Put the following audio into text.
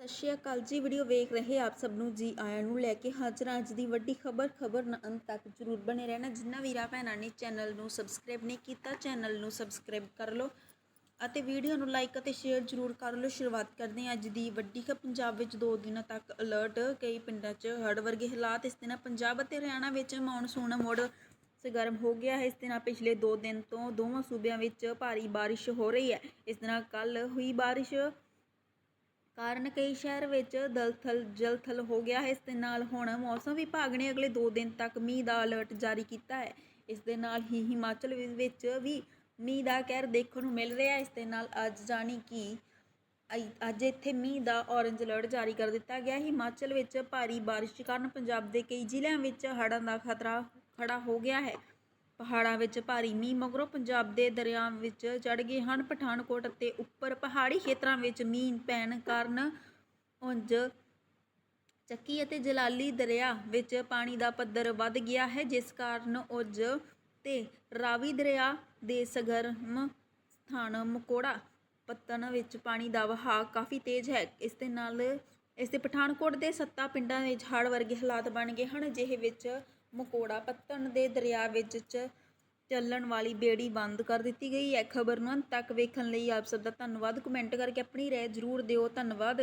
ਸਤਿ ਸ਼੍ਰੀ ਅਕਾਲ ਜੀ, ਵੀਡੀਓ ਵੇਖ ਰਹੇ ਆਪ ਸਭ ਨੂੰ ਜੀ ਆਇਆਂ ਨੂੰ ਲੈ ਕੇ ਹਾਜ਼ਰ ਅੱਜ ਦੀ ਵੱਡੀ ਖਬਰ ਖਬਰ ਨਾ ਅੰਤ ਤੱਕ ਜਰੂਰ ਬਣੇ ਰਹਿਣਾ। ਜਿੰਨਾ ਵੀਰਾਂ ਭੈਣਾਂ ਨੇ ਚੈਨਲ ਨੂੰ ਸਬਸਕ੍ਰਾਈਬ ਨਹੀਂ ਕੀਤਾ, ਚੈਨਲ ਨੂੰ ਸਬਸਕ੍ਰਾਈਬ ਕਰ ਲਓ ਅਤੇ ਵੀਡੀਓ ਨੂੰ ਲਾਈਕ ਅਤੇ ਸ਼ੇਅਰ ਜਰੂਰ ਕਰ ਲਓ। ਸ਼ੁਰੂਆਤ ਕਰਦੇ ਹਾਂ ਅੱਜ ਦੀ ਵੱਡੀ ਖਬਰ। ਪੰਜਾਬ ਵਿੱਚ 2 ਦਿਨਾਂ ਤੱਕ ਅਲਰਟ, ਕਈ ਪਿੰਡਾਂ 'ਚ ਹੜ੍ਹ ਵਰਗੇ ਹਾਲਾਤ। ਇਸ ਦੇ ਨਾਲ ਪੰਜਾਬ ਅਤੇ ਹਰਿਆਣਾ ਵਿੱਚ ਮੌਨਸੂਨ ਮੁੜ ਸਰਗਰਮ ਹੋ ਗਿਆ ਹੈ। ਇਸ ਦੇ ਨਾਲ ਪਿਛਲੇ 2 ਦਿਨ ਤੋਂ ਦੋਵਾਂ ਸੂਬਿਆਂ ਵਿੱਚ ਭਾਰੀ ਬਾਰਿਸ਼ ਹੋ ਰਹੀ ਹੈ। ਇਸ ਦੇ ਨਾਲ ਕੱਲ ਹੋਈ ਬਾਰਿਸ਼ ਕਾਰਨ ਕਈ ਸ਼ਹਿਰ ਵਿੱਚ ਦਲਥਲ, ਜਲਥਲ ਹੋ ਗਿਆ ਹੈ। ਇਸ ਦੇ ਨਾਲ ਹੁਣ ਮੌਸਮ ਵਿਭਾਗ ਨੇ ਅਗਲੇ 2 ਦਿਨ ਤੱਕ ਮੀਂਹ ਦਾ ਅਲਰਟ ਜਾਰੀ ਕੀਤਾ ਹੈ। ਇਸ ਦੇ ਨਾਲ ਹੀ ਹਿਮਾਚਲ ਵਿ- ਵਿੱਚ ਵੀ ਮੀਂਹ ਦਾ ਕਹਿਰ ਦੇਖਣ ਨੂੰ ਮਿਲ ਰਿਹਾ ਹੈ। ਇਸ ਦੇ ਨਾਲ ਅੱਜ ਜਾਣੀ ਕਿ ਅੱਜ ਇੱਥੇ ਮੀਂਹ ਦਾ ਔਰੰਜ ਅਲਰਟ ਜਾਰੀ ਕਰ ਦਿੱਤਾ ਗਿਆ ਹਿਮਾਚਲ ਵਿੱਚ ਭਾਰੀ ਬਾਰਿਸ਼ ਕਾਰਨ ਪੰਜਾਬ ਦੇ ਕਈ ਜ਼ਿਲ੍ਹਿਆਂ ਵਿੱਚ ਹੜ੍ਹਾਂ ਦਾ ਖਤਰਾ ਖੜਾ ਹੋ ਗਿਆ ਹੈ। ਪਹਾੜਾਂ ਵਿੱਚ ਭਾਰੀ ਮੀਂਹ ਮਗਰੋਂ ਪੰਜਾਬ ਦੇ ਦਰਿਆਵਾਂ ਵਿੱਚ ਚੜ ਗਏ ਹਨ। ਪਠਾਨਕੋਟ ਅਤੇ ਉੱਪਰ ਪਹਾੜੀ ਖੇਤਰਾਂ ਵਿੱਚ ਮੀਂਹ ਪੈਣ ਕਾਰਨ ਉਂਝ ਚੱਕੀ ਅਤੇ ਜਲਾਲੀ ਦਰਿਆ ਵਿੱਚ ਪਾਣੀ ਦਾ ਪੱਧਰ ਵੱਧ ਗਿਆ ਹੈ, ਜਿਸ ਕਾਰਨ ਉਜ ਤੇ ਰਾਵੀ ਦਰਿਆ ਦੇ ਸਗਰਮ ਸਥਾਨ ਮਕੋੜਾ ਪੱਤਨ ਵਿੱਚ ਪਾਣੀ ਦਾ ਵਹਾਅ ਕਾਫੀ ਤੇਜ਼ ਹੈ। ਇਸ ਦੇ ਨਾਲ ਇਸ ਦੇ ਪਠਾਨਕੋਟ ਦੇ ਸੱਤਾ ਪਿੰਡਾਂ ਵਿੱਚ ਹੜ੍ਹ ਵਰਗੇ ਹਾਲਾਤ ਬਣ ਗਏ ਹਨ, ਜਿਹੇ ਵਿੱਚ ਮਕੌੜਾ ਪੱਤਣ ਦੇ ਦਰਿਆ ਵਿੱਚ ਚ ਚੱਲਣ ਵਾਲੀ ਬੇੜੀ ਬੰਦ ਕਰ ਦਿੱਤੀ ਗਈ ਹੈ। ਖਬਰ ਨੂੰ ਅੰਤ ਤੱਕ ਵੇਖਣ ਲਈ ਆਪ ਸਭ ਦਾ ਧੰਨਵਾਦ। ਕਮੈਂਟ ਕਰਕੇ ਆਪਣੀ ਰਾਏ ਜ਼ਰੂਰ ਦਿਓ। ਧੰਨਵਾਦ।